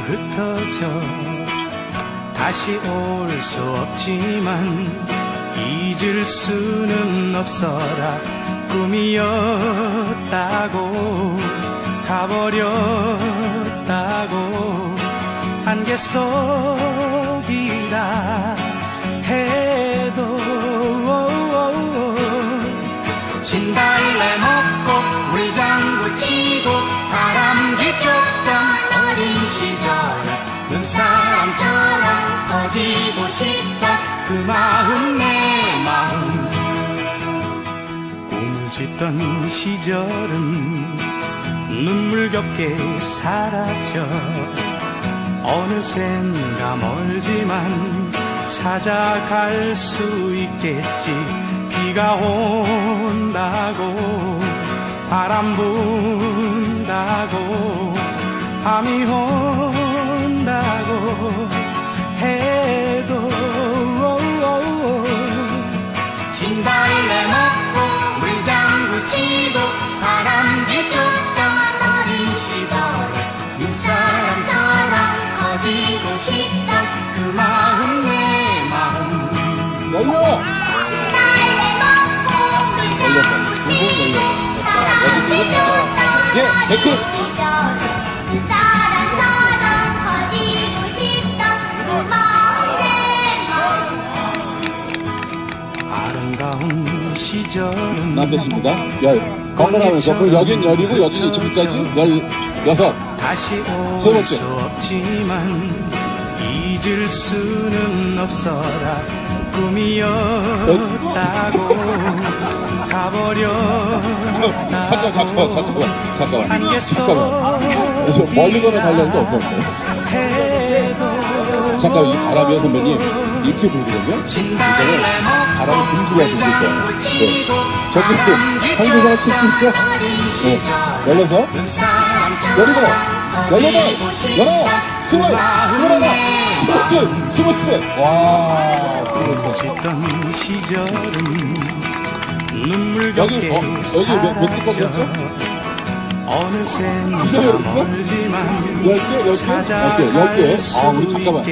흩어져. 다시 올 수 없지만 잊을 수는 없어라. 꿈이었다고 가버렸다고. 안개 속이라 해도 진달 짓던 시절은 눈물겹게 사라져. 어느샌가 멀지만 찾아갈 수 있겠지. 비가 온다고 바람 분다고 밤이 온다고 해도 진달래 먹 남배십니다. 열. 번갈아가면서 그 여긴 열이고 여긴 지금까지 열 여섯. 다시 세올 번째. 수 없지만 잊을 수는 없어라 꿈이었다고 가버렸다고 잠깐 잠깐만 잠깐만 잠깐만 잠깐만. 그래서 멀리 거나 달렸는데 어떡할 거예요? 해도 잠깐 이 바람이요 선배님 이렇게 불거든요. 이거는 하시는 게 좋아요. 네. 저기 한국사가 칠수 있죠? 네. 열려서 열이고 열여덟 열아 스물 스물하나 스물둘 스물셋 와 스물셋 여기, 어, 여기 몇- 몇 뚜껑이었죠? 어느샌가 이제 열었어? 멀지만 열 개, 열 개? 열 개, 열 개. 아, 우리 잠깐만.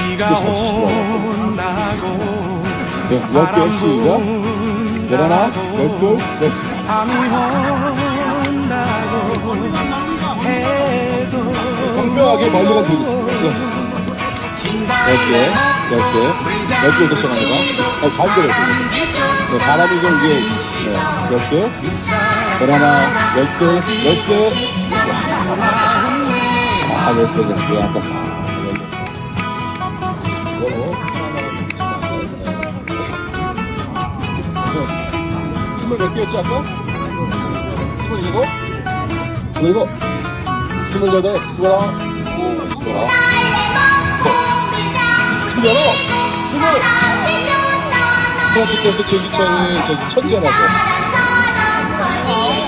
진짜 잘 치시더라고요. 네, 열개 시작 열하나 열둘 열셋 밤이 온다고 해도 공평하게 멀리가 들리겠습니다 네. 열 개, 열 개, 열 개부터 시작합니다. 어, 가운데로 이렇게. 네, 바람이 좀 이게, 네, 열 개, 열하나, 열 둘, 열셋. 아, 열셋이야. 왜 아까 사. 스물 몇 개였지, 아까? 스물일곱? 스물일곱? 스물여덟, 스물아홉, 스물아홉. 열어! 스물! 중학교 때부터 제기차에 저기 천재라고.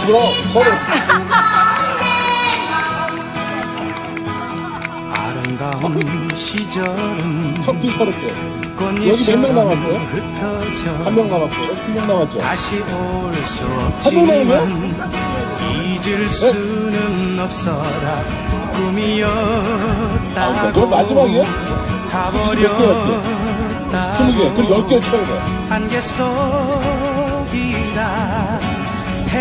스물아홉, 서른. 아름다운 시절은 개. 여기 몇명 꽃잎처럼 남았어요? 한 명 남았어요. 한 명 남았죠? 다시 올수명 남았네? 없지만 잊을 수는 없어라 아, 꿈이었다고 그럼 마지막이에요? 스물이 몇 개였죠? 스무 개. 그럼 열개 채우네. 안개 속이라 해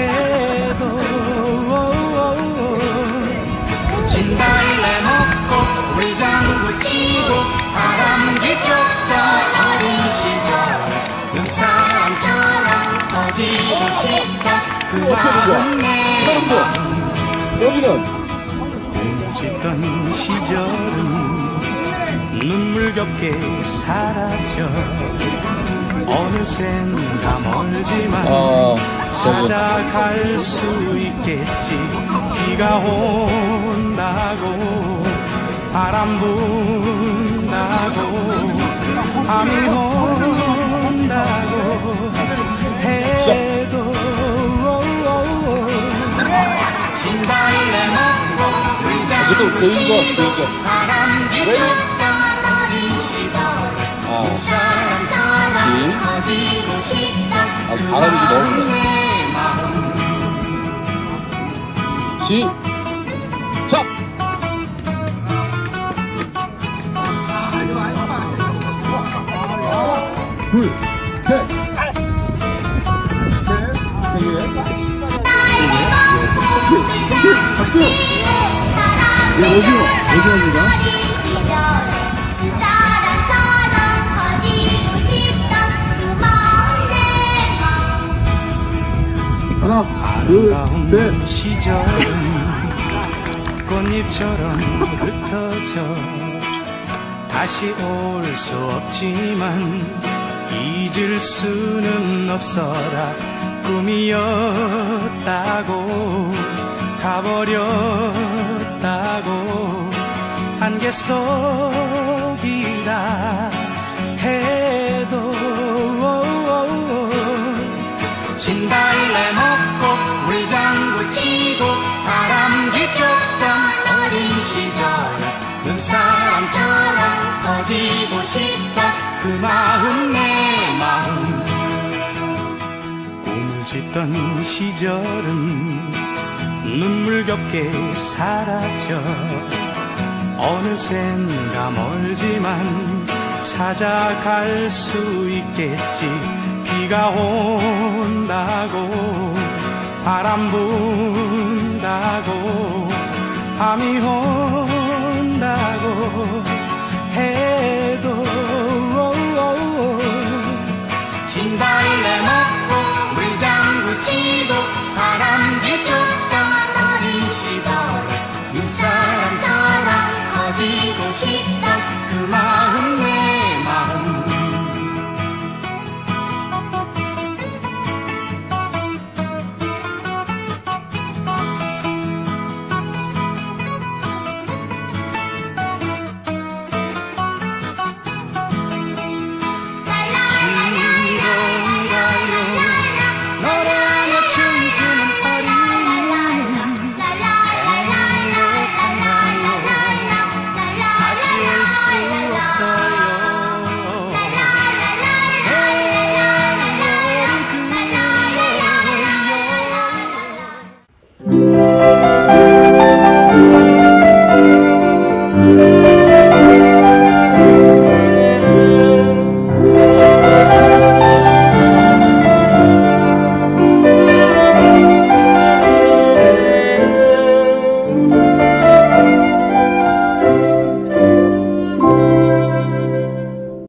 어떻게 된 거야? 마음 개. 여기는 짓던 시절은 눈물겹게 사라져 어느샌가 멀지만 아, 저기. 찾아갈 수 있겠지 비가 온다고 바람 분다고 밤이 온다고 해도 지금 개인전, 개인전. 바람쥐 왜? 쫓던 어린 시절 아, 아주 바람이 너무 내 마음. 시작! 둘, 박수! 네, 오징어, 오징어입니다. 사람처럼 커지고 싶던 그 마음 내 마음 하나, 둘, 아름다운 셋. 시절은 꽃잎처럼 흩어져 다시 올 수 없지만 잊을 수는 없어라 꿈이었다고 가버렸다고 안개 속이라 해도 진달래 먹고 물장구 치고 바람 뒤쫓던 어린 시절에 눈사람처럼 커지고 싶던 그 마음 내 마음. 꿈을 짓던 시절은 눈물겹게 사라져. 어느샌가 멀지만 찾아갈 수 있겠지. 비가 온다고 바람 분다고 밤이 온다고 해